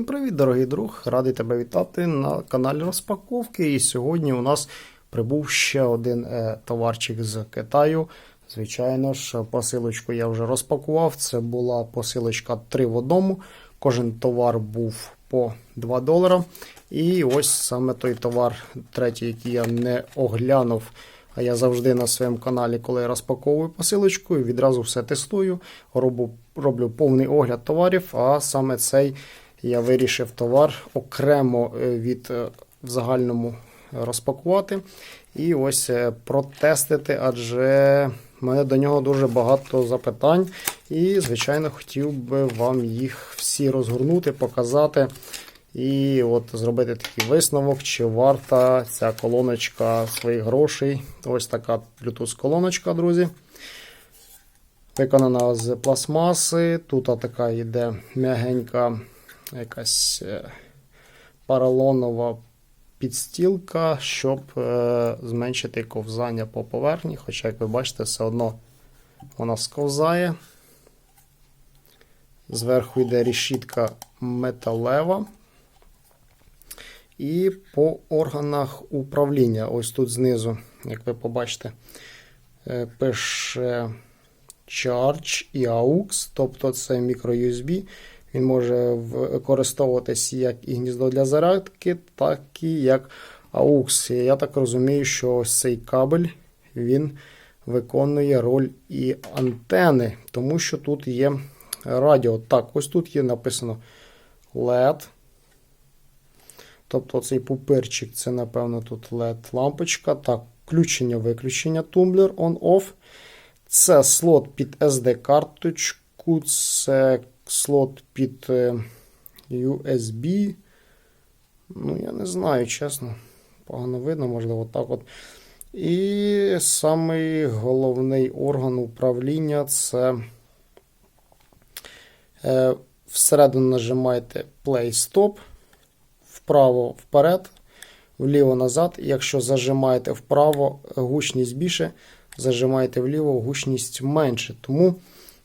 Всім привіт, дорогий друг! Радий тебе вітати на каналі Розпаковки. І сьогодні у нас прибув ще один е, товарчик з Китаю. Звичайно ж, посилочку я вже розпакував. Це була посилочка 3 в одному. Кожен товар був по 2 долара. І ось саме той товар, третій, який я не оглянув. А я завжди на своєму каналі, коли я розпаковую посилочку, відразу все тестую, роблю, роблю повний огляд товарів. А саме цей я вирішив товар окремо е, від е, в загальному розпакувати. І ось е, протестити, адже мене до нього дуже багато запитань. І, звичайно, хотів би вам їх всі розгорнути, показати. І от зробити такий висновок, чи варта ця колоночка своїх грошей. Ось така Bluetooth-колоночка, друзі. Виконана з пластмаси. Тут така йде м'ягенька якась е, поролонова підстілка, щоб е, зменшити ковзання по поверхні. Хоча, як ви бачите, все одно вона сковзає. Зверху йде решітка металева. І по органах управління, ось тут знизу, як ви побачите, е, пише Charge і AUX, тобто це microUSB. Він може використовуватись як і гніздо для зарядки, так і як AUX. Я так розумію, що ось цей кабель він виконує роль і антени, тому що тут є радіо. Так, ось тут є написано LED. Тобто цей пупирчик, це, напевно, тут LED-лампочка. Так, включення-виключення тумблер on-off. Це слот під SD-карточку, це слот під USB. Ну, я не знаю, чесно. Погано видно, можливо, так от. І самий головний орган управління це е, всередину нажимаєте Play-Stop вправо вперед, вліво назад. Якщо зажимаєте вправо, гучність більше, зажимаєте вліво, гучність менше. Тому,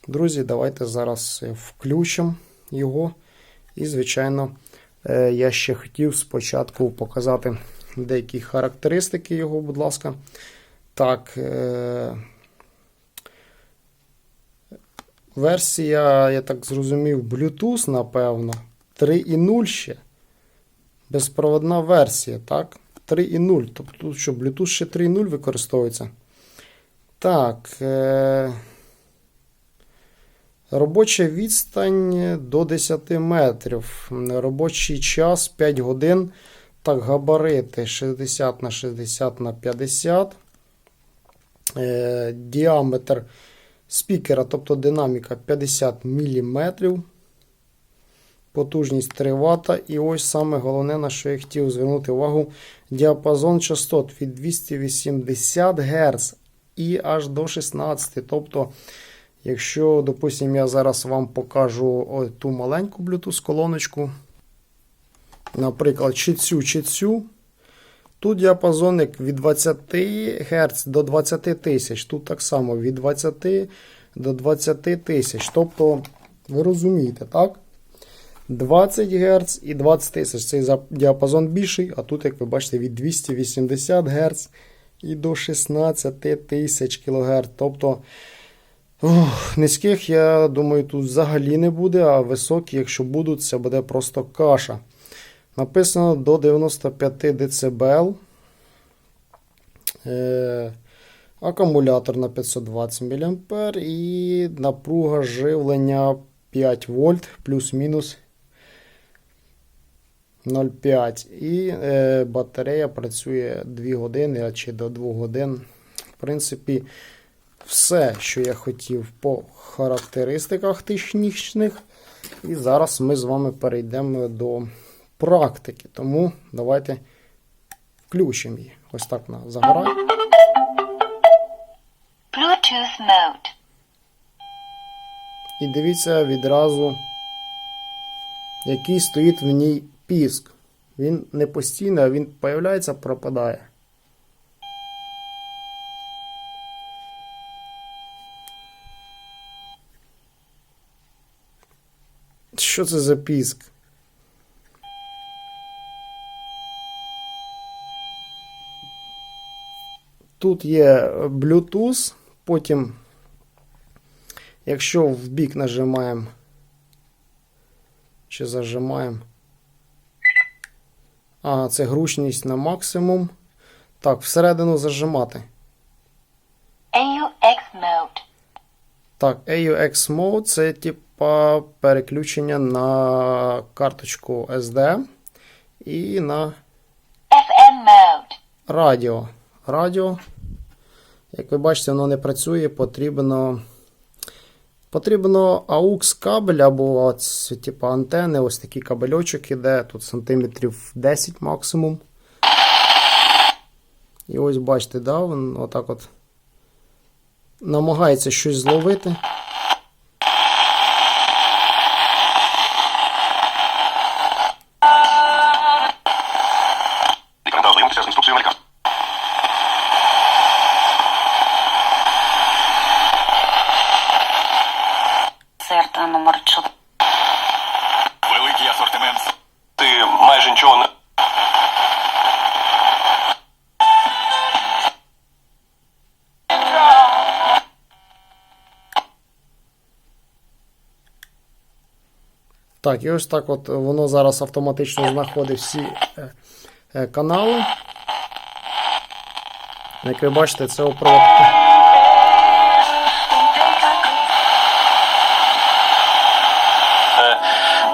друзі, давайте зараз включимо його. І, звичайно, е, я ще хотів спочатку показати деякі характеристики його, будь ласка. Так, е, версія, я так зрозумів, Bluetooth, напевно, 3.0 ще безпроводна версія, так? 3.0. Тобто що, Bluetooth ще 3.0 використовується. Так. Е- Робоча відстань до 10 метрів. Робочий час 5 годин. Так, габарити 60 на 60 на 50. Е, Діаметр спікера, тобто динаміка 50 мм потужність 3 Вт. І ось саме головне, на що я хотів звернути увагу, діапазон частот від 280 Гц і аж до 16. Тобто, якщо, допустимо, я зараз вам покажу ту маленьку Bluetooth-колоночку, наприклад, чи цю, чи цю. Тут діапазонник від 20 Гц до 20 тисяч. Тут так само від 20 до 20 тисяч. Тобто, ви розумієте, так? 20 Гц і 20 тисяч. Цей діапазон більший, а тут, як ви бачите, від 280 Гц і до 16 тисяч кГц. Тобто ух, низьких, я думаю, тут взагалі не буде, а високі, якщо будуть, це буде просто каша. Написано до 95 дБ. Е, Акумулятор на 520 мА і напруга живлення 5 вольт плюс-мінус 0,5. І е, батарея працює 2 години чи до 2 годин. В принципі, все, що я хотів по характеристиках технічних. І зараз ми з вами перейдемо до практики. Тому давайте включимо її. Ось так на загорай. Bluetooth mode. І дивіться відразу, який стоїть в ній піск. Він не постійний, а він появляється, пропадає. Що це за піск? Тут є Bluetooth, потім, якщо в бік нажимаємо, чи зажимаємо, а, це гручність на максимум. Так, всередину зажимати. AUX Mode. Так, AUX Mode це тип типа переключення на карточку SD і на FM mode. радіо. Радіо. Як ви бачите, воно не працює, потрібно. Потрібно AUX кабель або ось, типу, антени, ось такий кабельочок іде, тут сантиметрів 10 максимум. І ось бачите, да, він отак от намагається щось зловити. Так, і ось так от воно зараз автоматично знаходить всі е, е, канали. Як ви бачите, це оправдка. Е,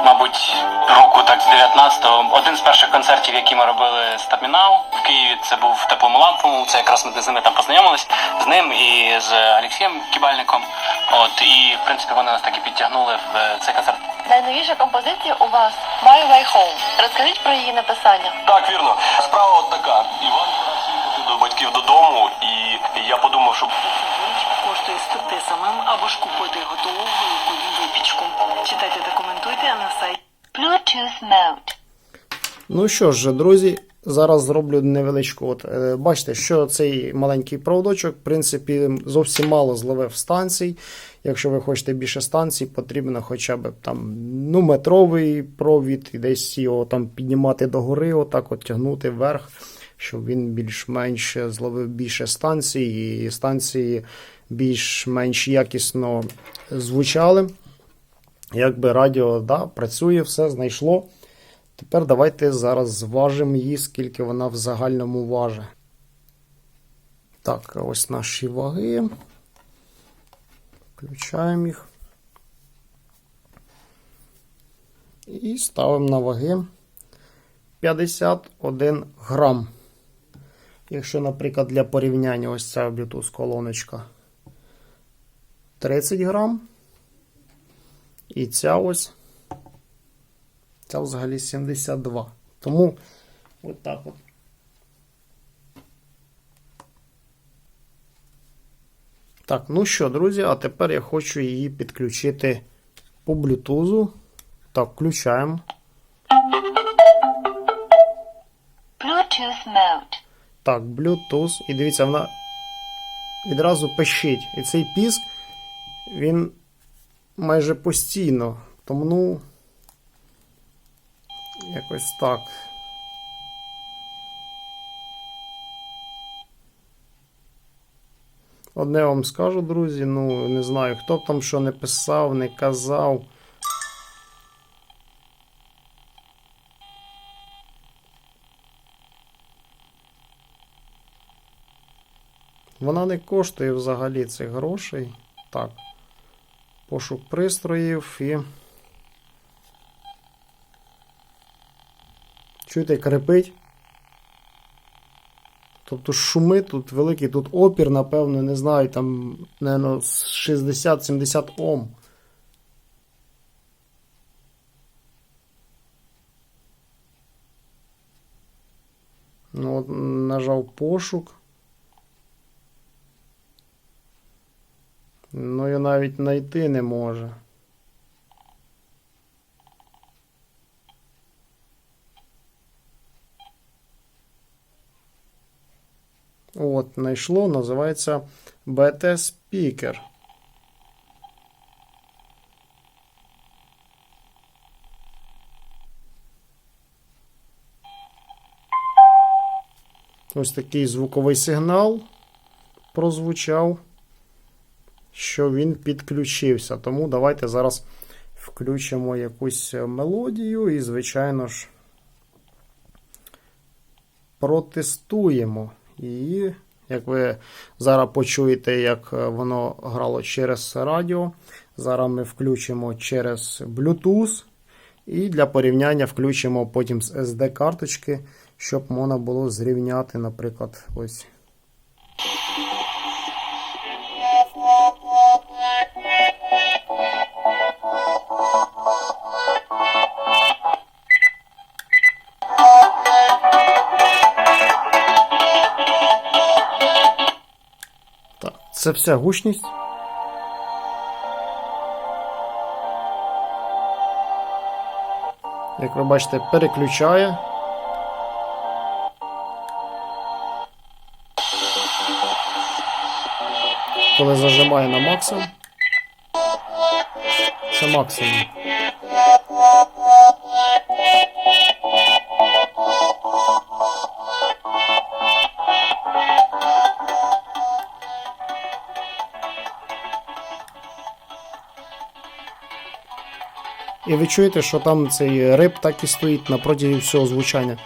мабуть, року з 19-го. Один з перших концертів, які ми робили з Термінал в Києві, це був в теплому лампу. Це якраз ми з ними там познайомились з ним і з Олексієм Кібальником. От і в принципі вони нас так і підтягнули в цей концерт. Найновіша композиція у вас My Way Home. Розкажіть про її написання. Так, вірно. Справа от така. Іван працює до батьків додому, і я подумав, що коштує спекти самим або ж купити готову велику випічку. Читайте та коментуйте на сайті. Bluetooth mode. Ну що ж, друзі, зараз зроблю невеличку. От, е, бачите, що цей маленький проводочок, в принципі, зовсім мало зловив станцій. Якщо ви хочете більше станцій, потрібно хоча б там ну, метровий провід, і десь його там піднімати догори, отак от тягнути вверх, щоб він більш-менш зловив більше станцій, і станції більш-менш якісно звучали. Якби радіо да, працює, все знайшло. Тепер давайте зараз зважимо її, скільки вона в загальному важить. Так, ось наші ваги. Включаємо їх. І ставимо на ваги 51 грам. Якщо, наприклад, для порівняння ось ця Bluetooth колоночка 30 грам. І ця ось Ця взагалі 72. Тому от так от. Так, ну що, друзі, а тепер я хочу її підключити по блютузу. Так, включаємо. Bluetooth mode. Так, Bluetooth. І дивіться, вона відразу пищить. І цей піск, він майже постійно. Тому, ну, якось так. Одне вам скажу, друзі, ну, не знаю, хто там що не писав, не казав. Вона не коштує взагалі цих грошей. Так. Пошук пристроїв і. Чуєте, крепить? Тобто шуми тут великий, тут опір, напевно, не знаю, там, напевно, 60-70 Ом. Ну, от нажав пошук. Ну, я навіть знайти не може. От, знайшло, називається BT Speaker. Ось такий звуковий сигнал. прозвучав, що він підключився. Тому давайте зараз включимо якусь мелодію і, звичайно ж, протестуємо. І як ви зараз почуєте, як воно грало через радіо, зараз ми включимо через Bluetooth. І для порівняння включимо потім з SD-карточки, щоб можна було зрівняти, наприклад, ось. Це вся гучність. Як ви бачите, переключає. Коли зажимає на максимум. Це максимум. І ви чуєте, що там цей риб так і стоїть на протязі всього звучання.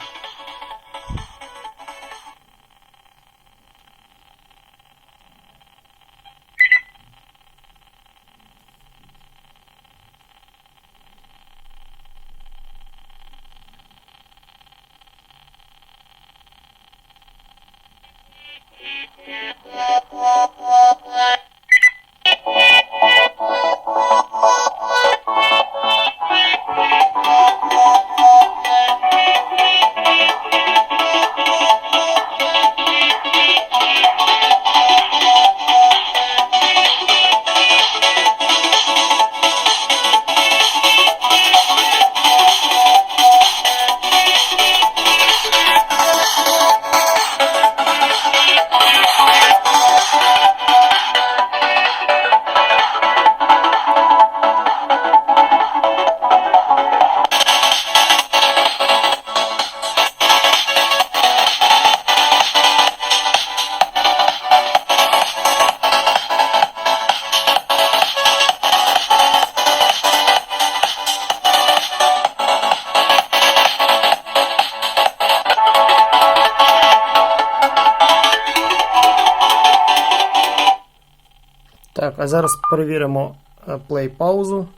Так, а зараз перевіримо е, плей паузу.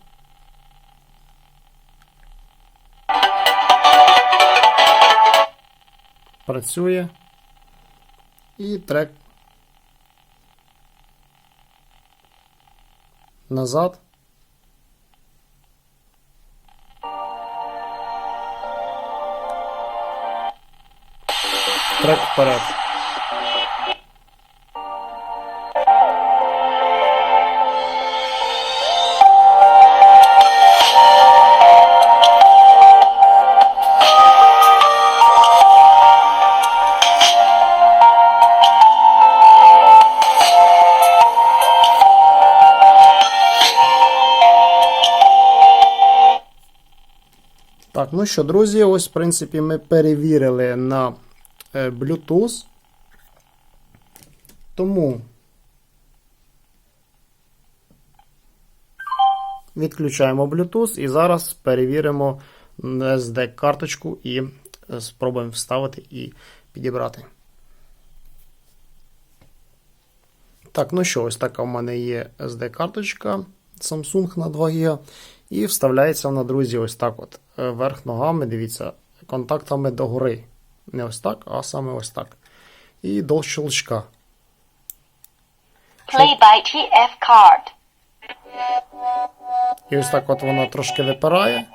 Працює. І трек назад. Трек вперед. Так, ну що, друзі, ось, в принципі, ми перевірили на е, Bluetooth. Тому відключаємо Bluetooth і зараз перевіримо SD-карточку і е, спробуємо вставити і підібрати. Так, ну що, ось така в мене є SD-карточка Samsung на 2 ГБ. І вставляється вона, друзі, ось так от. е, Верх ногами, дивіться, контактами догори. Не ось так, а саме ось так. І до щелчка. Play by TF card. І ось так от вона трошки випирає.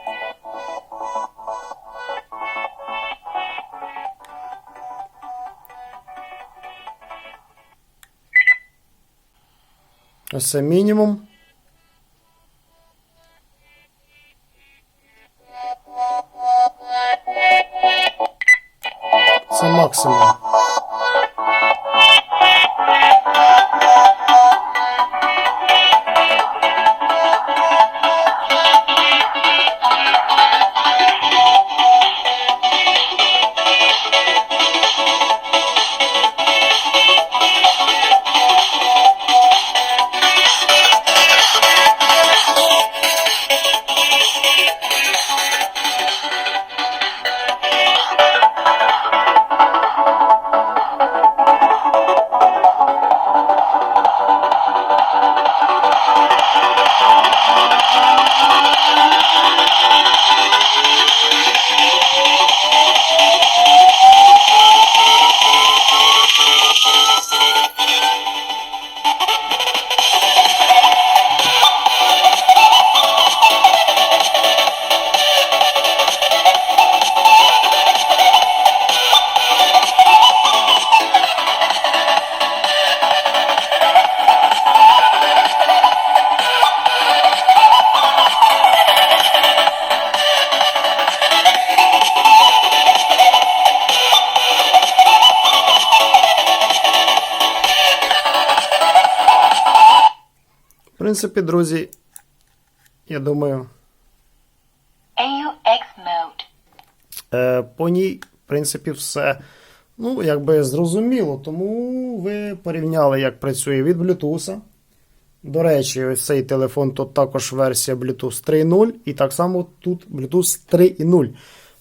Ось це мінімум. Принципі, друзі, я думаю, AUX mode. е, по ній, в принципі, все. Ну, якби зрозуміло, тому ви порівняли, як працює від Bluetooth. До речі, ось цей телефон тут також версія Bluetooth 3.0, і так само тут Bluetooth 3.0.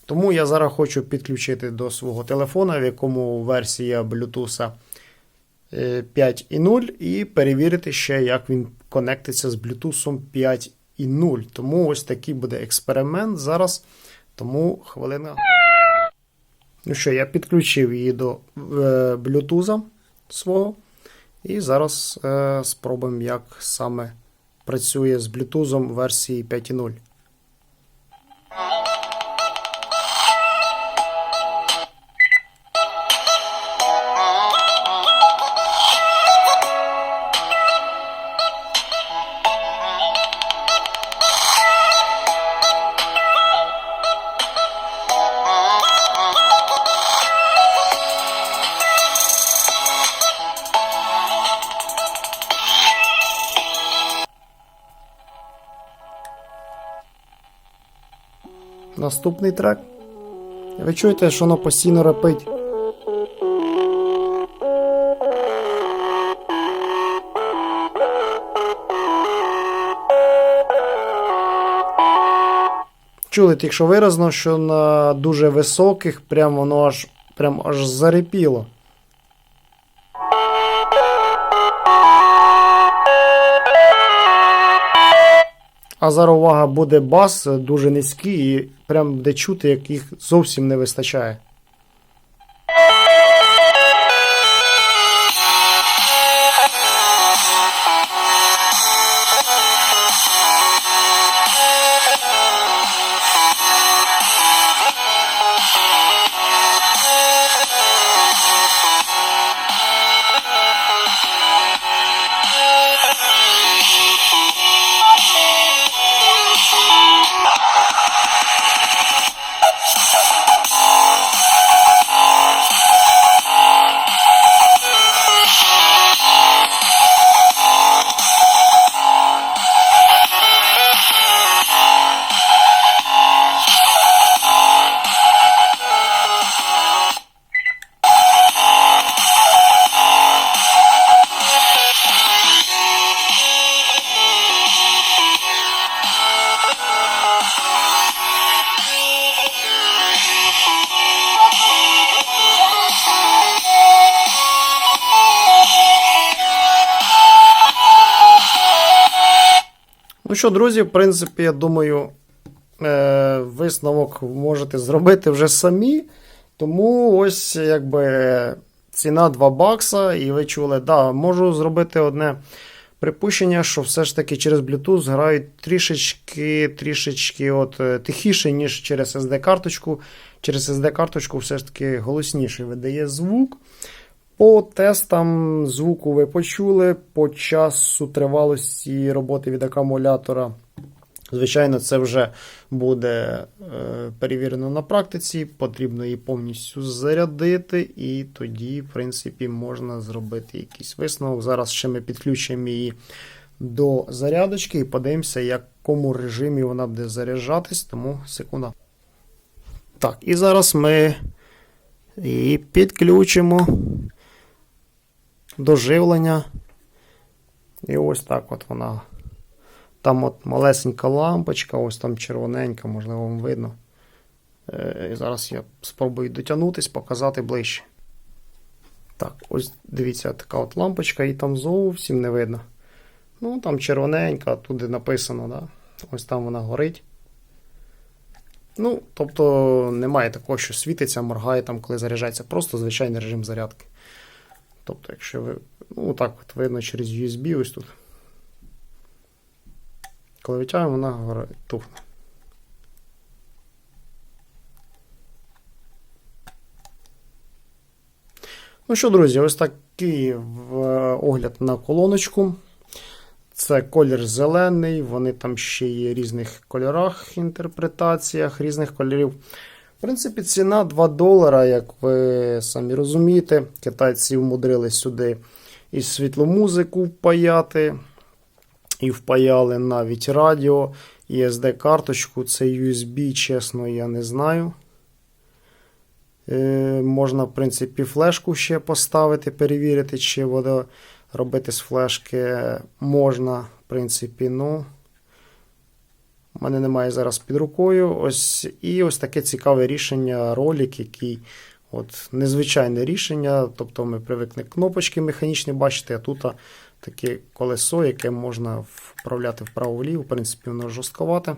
Тому я зараз хочу підключити до свого телефона, в якому версія Bluetooth е, 5.0, і перевірити ще, як він конектиться з Bluetooth 5.0. Тому ось такий буде експеримент зараз. Тому хвилина. Ну що, я підключив її до е, Bluetooth свого. І зараз е, спробуємо, як саме працює з Bluetooth версії 5.0. Наступний трек. Ви чуєте, що воно постійно рапить. Чули тільки що виразно, що на дуже високих прям воно аж прям аж зарепіло. А зараз увага буде бас е, дуже низький і прям де чути, як їх зовсім не вистачає. Ну що, друзі, в принципі, я думаю, е, висновок можете зробити вже самі. Тому ось якби ціна 2 бакса, і ви чули, да, можу зробити одне припущення, що все ж таки через Bluetooth грають трішечки трішечки от, е, тихіше, ніж через SD-карточку. Через SD-карточку все ж таки голосніше видає звук. По тестам звуку ви почули, по часу тривалості роботи від акумулятора. Звичайно, це вже буде е, перевірено на практиці. Потрібно її повністю зарядити, і тоді, в принципі, можна зробити якийсь висновок. Зараз ще ми підключимо її до зарядочки і подивимося, в якому режимі вона буде заряджатись. Тому секунда. Так, і зараз ми її підключимо до живлення. І ось так от вона. Там от малесенька лампочка, ось там червоненька, можливо, вам видно. Е, І зараз я спробую дотягнутись, показати ближче. Так, ось дивіться, така от лампочка, і там зовсім не видно. Ну, там червоненька, туди написано, да? ось там вона горить. Ну, тобто немає такого, що світиться, моргає там, коли заряджається. Просто звичайний режим зарядки. Тобто, якщо ви. Ну, так от видно через USB ось тут. Коли витягуємо, вона тухне. Ну що, друзі, ось такий огляд на колоночку. Це колір зелений, вони там ще є в різних кольорах, інтерпретаціях різних кольорів. В принципі, ціна 2 долара, як ви самі розумієте. Китайці вмудрились сюди і світлу музику впаяти, і впаяли навіть радіо і SD-карточку. Це USB, чесно, я не знаю. Е, можна, в принципі, флешку ще поставити, перевірити, чи воно робити з флешки можна, в принципі, ну. У мене немає зараз під рукою. Ось і ось таке цікаве рішення, ролик, який от незвичайне рішення. Тобто ми привикли кнопочки механічні бачити, а тут таке колесо, яке можна вправляти вправо-вліво. В принципі, воно жорстковате.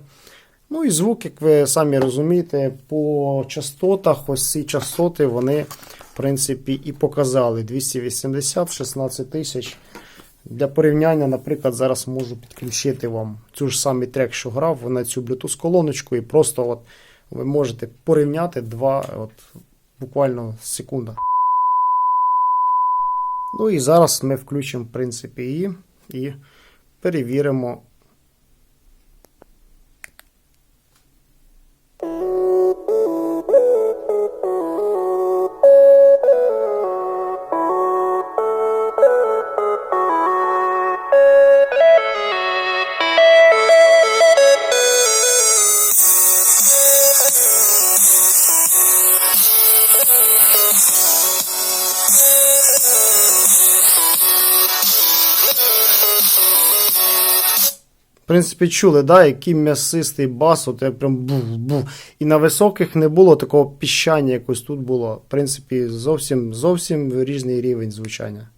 Ну і звук, як ви самі розумієте, по частотах, ось ці частоти, вони, в принципі, і показали 280, 16 тисяч. Для порівняння, наприклад, зараз можу підключити вам цю ж самий трек, що грав, на цю Bluetooth колоночку, і просто от ви можете порівняти два, от, буквально секунда. Ну і зараз ми включимо, в принципі, її і перевіримо. Принципі, чули, да, який м'ясистий бас, от як прям був-був. І на високих не було такого піщання, якось тут було. В принципі, зовсім зовсім різний рівень звучання.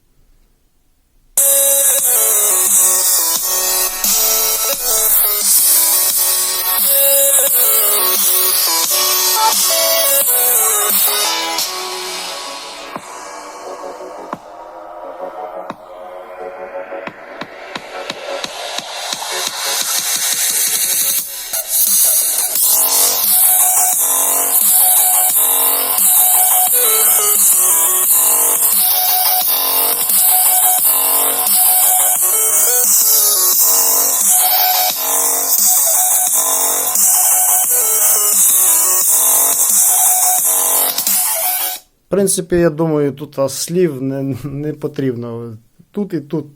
Принципі, я думаю, тут слів не, не потрібно. Тут і тут.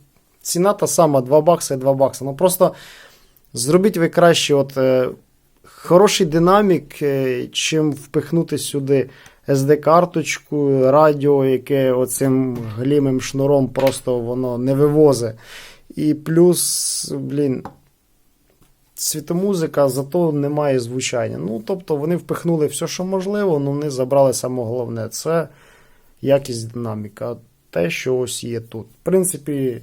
Ціна та сама 2 бакси, 2 бакси. Ну просто зробіть ви краще от, е, хороший динамік, е, чим впихнути сюди SD-карточку, радіо, яке оцим глімим шнуром просто воно не вивозить. І плюс, блін, світомузика, зато немає звучання. Ну, тобто вони впихнули все, що можливо, але вони забрали саме головне це якість динаміка. Те, що ось є тут. В принципі,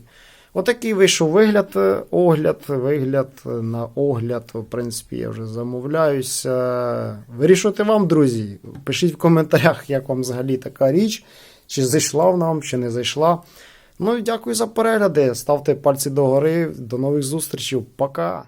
отакий вийшов вигляд, е, огляд, вигляд на огляд. В принципі, я вже замовляюся. Вирішуйте вам, друзі. Пишіть в коментарях, як вам взагалі така річ, чи зайшла вона вам, чи не зайшла. Ну і дякую за перегляди. Ставте пальці догори. До нових зустрічей. Пока!